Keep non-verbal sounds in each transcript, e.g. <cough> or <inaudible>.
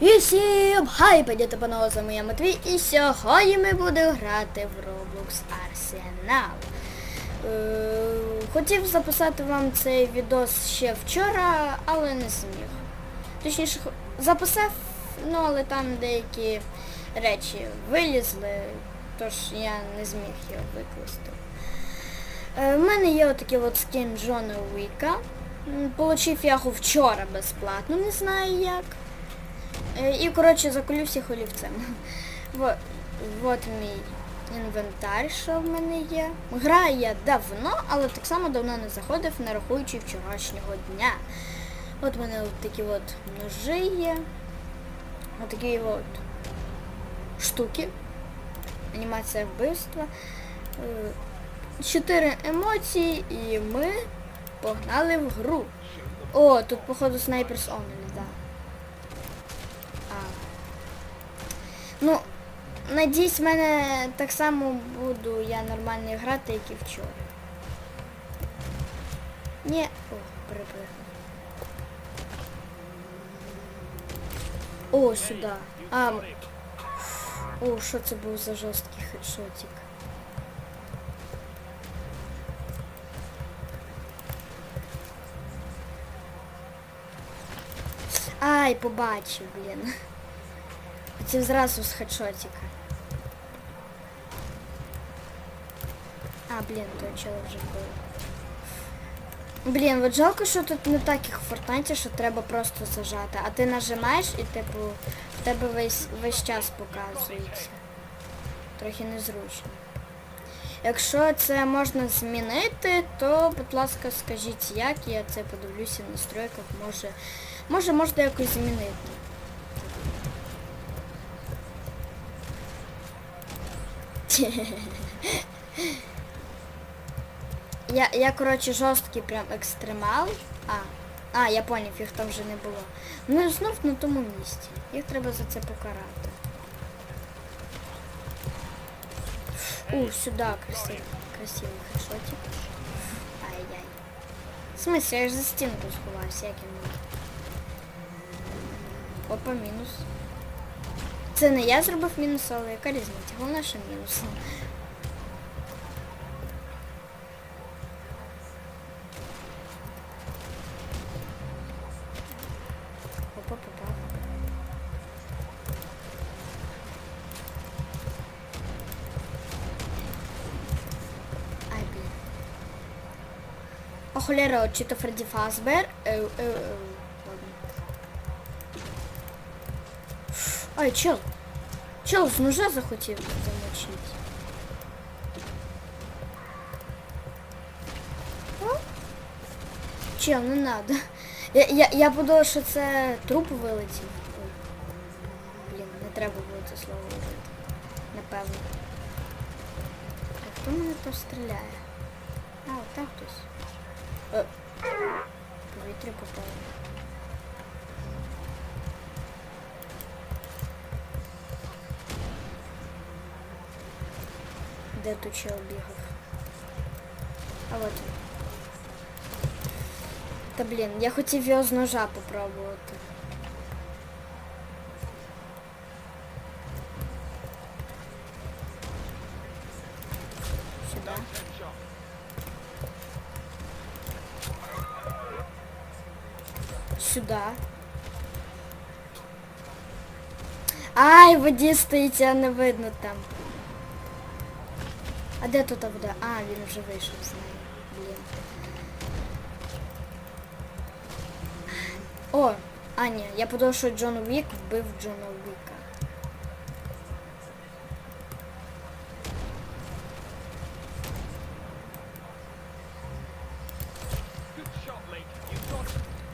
І всім хай підете панове, з вами Матвій, і сьогодні ми будемо грати в Roblox Arsenal. Е, хотів записати вам цей відос ще вчора, але не зміг. Точніше, записав, ну але там деякі речі вилізли, тож я не зміг його викласти. Е, в мене є отакий от скін Джона Уіка. Получив я його вчора безплатно, не знаю як. Е, І, коротше, заколю всіх олівцем. <laughs> Вот, мій інвентар, що в мене є. Граю я давно, але так само давно не заходив, не рахуючи вчорашнього дня. От в мене от такі от ножи є. От такі от штуки. Анімація вбивства. Е, Чотири емоції і ми погнали в гру. О, тут походу снайперс Only, да. А. Ну, надіюсь, в мене так само буду я нормально грати, як і вчора. Ні. О, перепрыгнув. О, сюди. А. О, що це був за жорсткий хедшотик. Ай, побачив, блін. Хотів зразу з хедшотика. А, блін, то чого вже було. Блін, от жалко, що тут не так, як в Фортнайті, що треба просто зажати. А ти нажимаєш і типу в тебе весь, весь час показується. Трохи незручно. Якщо це можна змінити, то, будь ласка, скажіть як, я це подивлюся в настройках, може, може можна якось змінити. <laughs> Я, я коротше, жорсткий прям екстремал. А, а, я поняв, їх там вже не було. Ну і знов на тому місці. Їх треба за це покарати. У, сюди красивий, красивий хедшотик. Ай-яй. В смысле, я ж за стінку сховався, як я можу. Опа, мінус. Це не я зробив мінус, але яка різниця? Головне, що мінус. Холера, чи то Фредді Фазбер. Е, е, е. Ай, чел. Чел з ножа захотів замочити. О? Чел, не надо. Я, я, я подумала, що це труп вилетів. Ой. Блін, не треба було це слово говорити. Напевно. А хто мене там стріляє? А, отак хтось. Е, Повітря попало. Де тут чел бігав? А от він. Та блін, я хотів його з ножа попробувати. Сюди. Сюда. Ай, в воді стоїть, а не видно там. А де тут вода? А, він вже вийшов з неї. Блін. О, а ні, я подумав, що Джон Уік вбив Джона Уіка.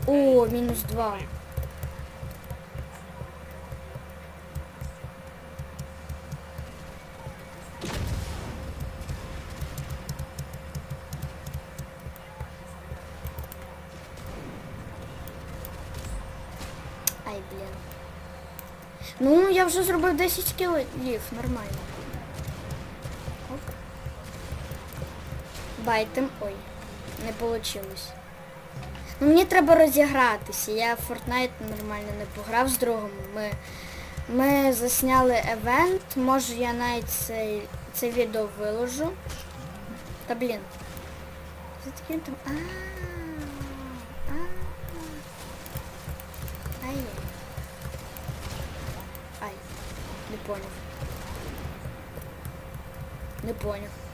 О, мінус два. Ай, блін. Ну, я вже зробив 10 кілів, нормально. Оп. Байтем. Ой, не получилось. Ну, мені треба розігратися. Я в Fortnite нормально не пограв з другом. Ми, ми засняли евент. Може я навіть цей, це відео виложу. Та блін. За таким там. А. Не поняв. Не поняв.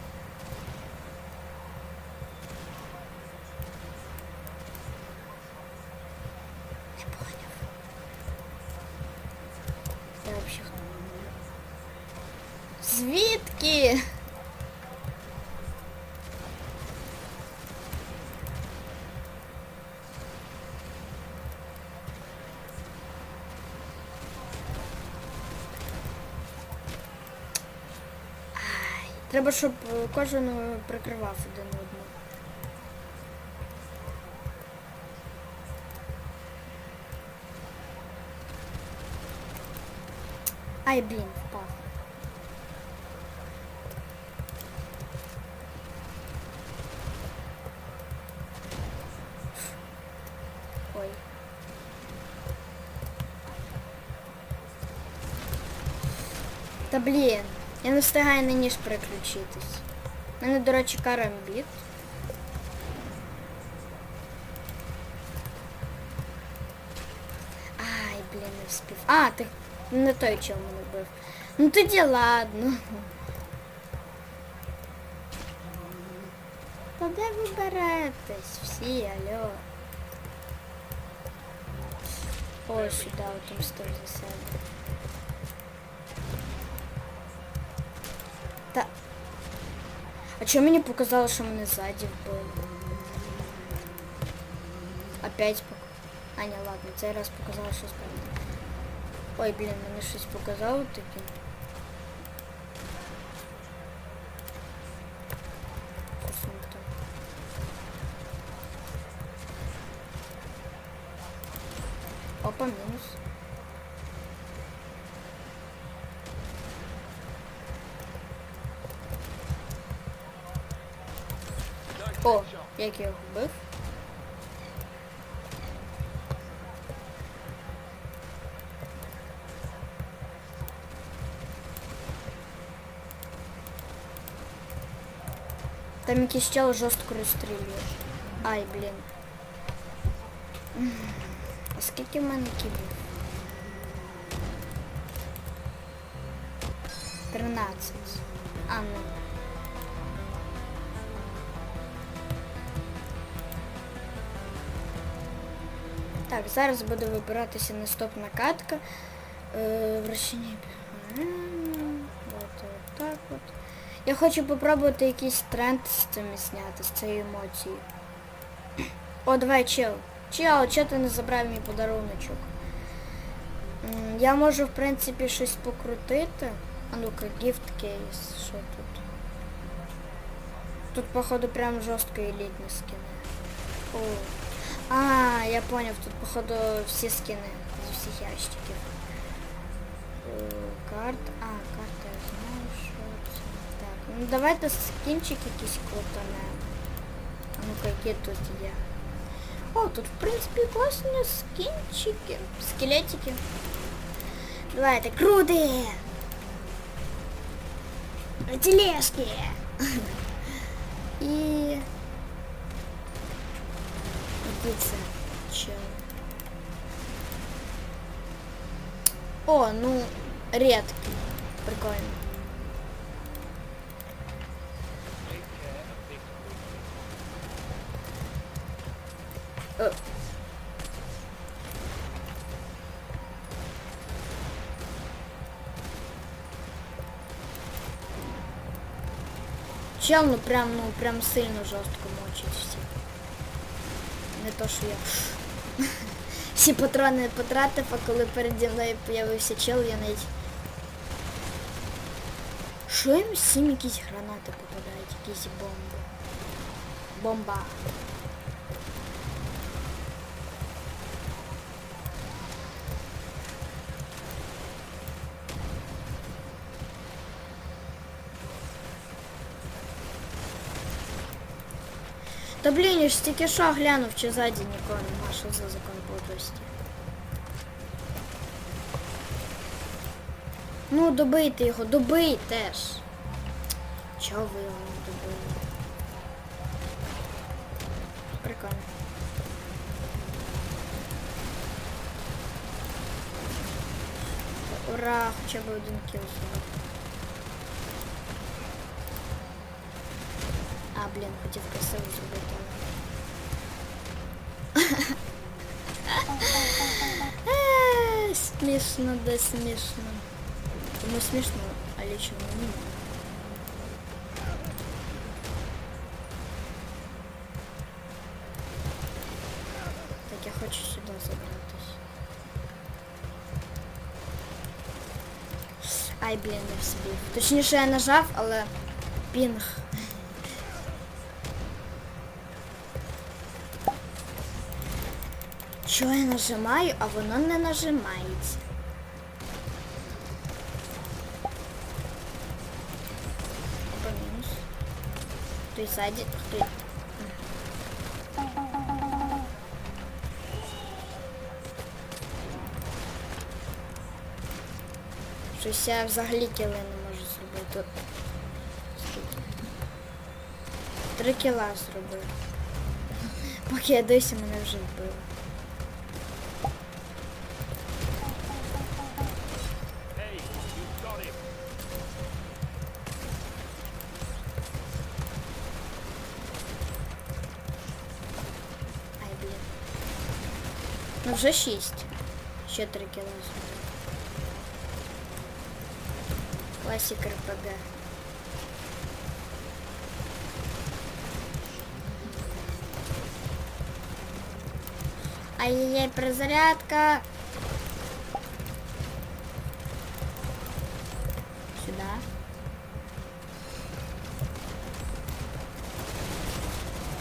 Треба, щоб кожен прикривав один одного. Ай, блін, впав. Ой. Та блін, я не встигаю на ніж переключитись. У мене, до речі, карамбіт. Ай, блін, не вспів. А, ти не той, чого мене бив. Ну тоді ладно. Та де ви беретесь всі, алло? О, сюди, там стой за Та. А чому мені показало, що мене ззаді вбили? Опять пок... А, ні, ладно, цей раз показало, що справді. Ой, блін, мене щось показало таке. як я його вбив. Там якийсь чел жорстко розстрілює. Ай, блін. М, А скільки в мене кібів? 13. А, ну. Так, зараз буде вибиратися наступна катка. Е, вращення. Я хочу попробувати якийсь тренд з цим зняти, з цією емоцією. О, давай, чел. Чел, чого ти не забрав мій подаруночок? Я можу, в принципі, щось покрутити. А ну-ка, gift case. Що тут? Тут, походу, прям жорстко елітні скини. О. А, я поняв, тут, походу, всі скини з усіх ящиків. Е, Карт. А, карта, я знаю, що це. Так, ну давайте скінчик якийсь крутанемо. А ну-ка, які тут є. О, тут, в принципі, класні скінчики. Скелетики. Давайте, крути! Тележки! <laughs> І... Який це чел? О, ну, редкий. Прикольно. Е. Чел, ну прям, ну прям сильно жорстко мочить всіх. То, що я всі патрони потратив, а коли переді мною появився чел, я навіть... Що їм всім якісь гранати попадають, якісь бомби. Бомба. Та блін, я ж тільки що глянув, чи ззаді нікого нема, що за закон подлості. Ну, добийте його, добийте ж. Чого ви його не добили? Прикольно. Ура, хоча б один кіл зробив. А, блін, хотів красиво зробити. Е, Смішно, да смішно. Тому смішно, а лично мені. ні. Так я хочу сюди забратись. Ай, блін, не вспів. Точніше я нажав, але пінг. Що я нажимаю, а воно не нажимається. Опа, мінус. Той ззаді, той. Щось я взагалі кіли не можу зробити. Три кіла зробив. Поки я досі мене вже вбили. вже шість. Ще три кіла зробив. Класик РПГ. Ай-яй-яй, перезарядка. Сюда.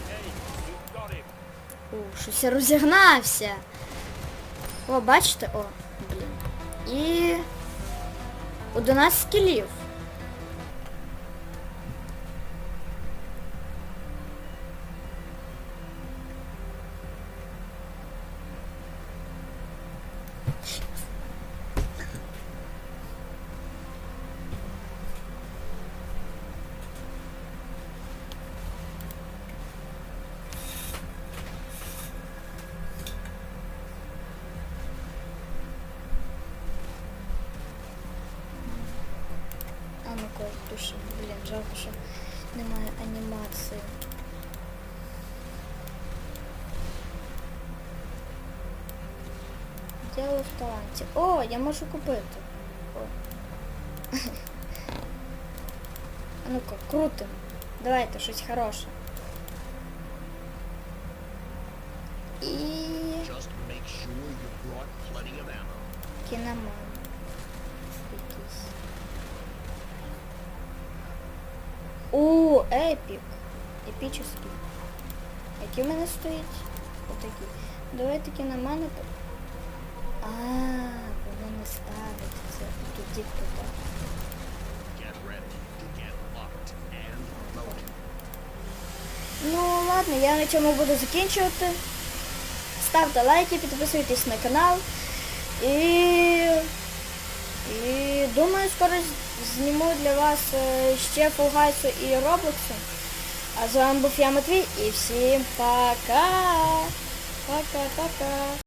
Hey, you got him. О, щось я розігнався. О, бачите? О, блін. І 11 кілів. жалко, що немає анімації. Діло в таланті. О, я можу купити. О. <laughs> А ну-ка, крутим. Давайте щось хороше. І Just У, епік. Епічний. Який в мене стоїть? Отакий. Давайте кіномани. по- А, воно не ставить. Це тоді туди. Get ready to get locked and loaded. Ну ладно, я на цьому буду закінчувати. Ставте лайки, підписуйтесь на канал. І, і думаю, скоро зніму для вас е, ще Фугайсу і Роблоксу. А з вами був я Матвій і всім пока! Пока-пока!